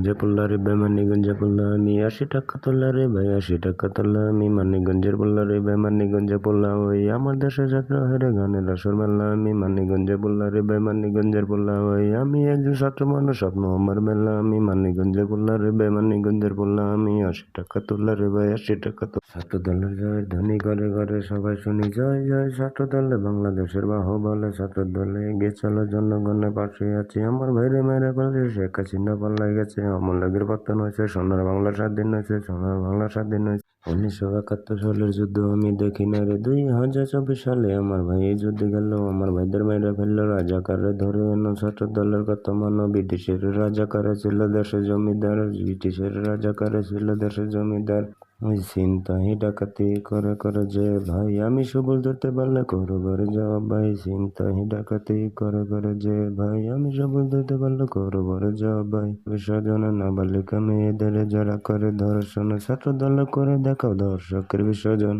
মানিকগঞ্জে পড়লা রে ভাই মানিকগঞ্জে পড়লা আমি আশি টাকা তোলা রে ভাই আশি টাকা তোলা আমি মানিকগঞ্জের পড়লা রে ভাই মানিকগঞ্জে পড়লা ওই আমার দেশে যাত্রা হেরে গানের আসর মেলা, আমি মানিকগঞ্জে পড়লা রে ভাই মানিকগঞ্জের পড়লা ওই আমি একজন ছাত্র মানুষ, স্বপ্ন আমার মেলা, আমি মানিকগঞ্জে পড়লা রে ভাই মানিকগঞ্জের পড়লা আমি আশি টাকা তোলা রে ভাই আশি টাকা তো ছাত্র দলের জয়, ধনী ঘরে ঘরে সবাই শুনি, জয় জয় ছাত্র দলে বাংলাদেশের বাহুবলে ছাত্র দলে এগিয়ে জনগণের পাশে আছি, আমার ভাইরে মেরে পাশে শেখ হাসিনা পাল্লাই গেছে অমর লেগের হয়েছে, সোনার বাংলা স্বাধীন হয়েছে, সোনার বাংলা স্বাধীন হয়েছে। উনিশশো একাত্তর সালের যুদ্ধ আমি দেখি না রে। দুই হাজার চব্বিশ সালে আমার ভাই এই যুদ্ধে গেল, আমার ভাইদের মেয়েরা ফেলল রাজাকারে ধরে এনো ছাত্র দলের কত মানো। ব্রিটিশের রাজাকারে ছিল দেশের জমিদার, ব্রিটিশের রাজাকারে ছিল দেশের জমিদার। ওই চিন্তাই ডাকাতি, করে করে, যে ভাই, আমি সবল ধরতে পারলে করো ঘরে যাওয়া ভাই চিন্তাই ডাকাতি, করে করে, যে ভাই, আমি সবল ধরতে পারলে করো ঘরে যাওয়া ভাই। বিসর্জন নাবালিকা মেয়েদের যারা করে ধর্ষণ ছাত্র দল করে দেখাও দর্শকের বিসর্জন।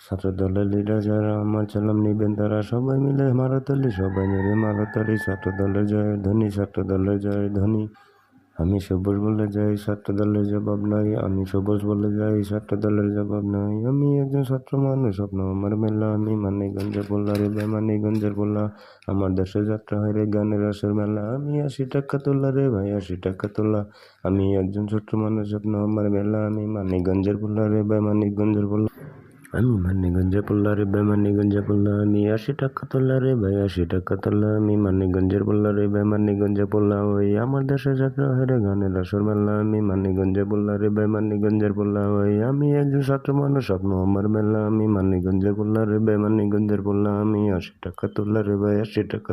ছাত্র দলের লিডার যারা, আমার চালাম নিবেন তারা সবাই মিলে মারাতালি সবাই মিলে মারাতালি ছাত্র দলের জয়, ধনী, ছাত্র দলের জয়, ধনী। আমি সবুজ বলে যাই ছাত্র দলের জবাব নাই। আমি সবুজ বলে যাই ছাত্র দলের জবাব নাই। আমি একজন ছাত্র মানুষ, স্বপ্ন আমার মেলা। আমি মানিকগঞ্জে বললা রে ভাই মানিকগঞ্জের বললা আমার দেশে যাত্রা হয় রে গানের আসর মেলা। আমি আশি টাকা তোলা রে ভাই, আশি টাকা তোলা। আমি একজন ছোট্ট মানুষ, স্বপ্ন আমার মেলা। আমি মানিকগঞ্জের বললা রে ভাই মানিকগঞ্জের বললা আমি মানিগঞ্জে পোল্লা রে ভাই মানিকগঞ্জে পড়লা আমি আশি টাকা তোলা রে ভাই, আশি টাকা তোলা আমি মানিগঞ্জের পড়লা রে ভাই, মানিগঞ্জে পড়লা ওই আমার দেশে যাত্রা রে গানের আসর মেলা, আমি মানিগঞ্জে পড়লা রে ভাই, মানিগঞ্জের পড়লা ওই আমি একজন ছাত্র মানুষ, স্বপ্ন আমার মেলা, আমি মানিকগঞ্জে পড়লা রে ভাই, মানিগঞ্জের পড়লা আমি আশি টাকা তোলা রে ভাই, আশি টাকা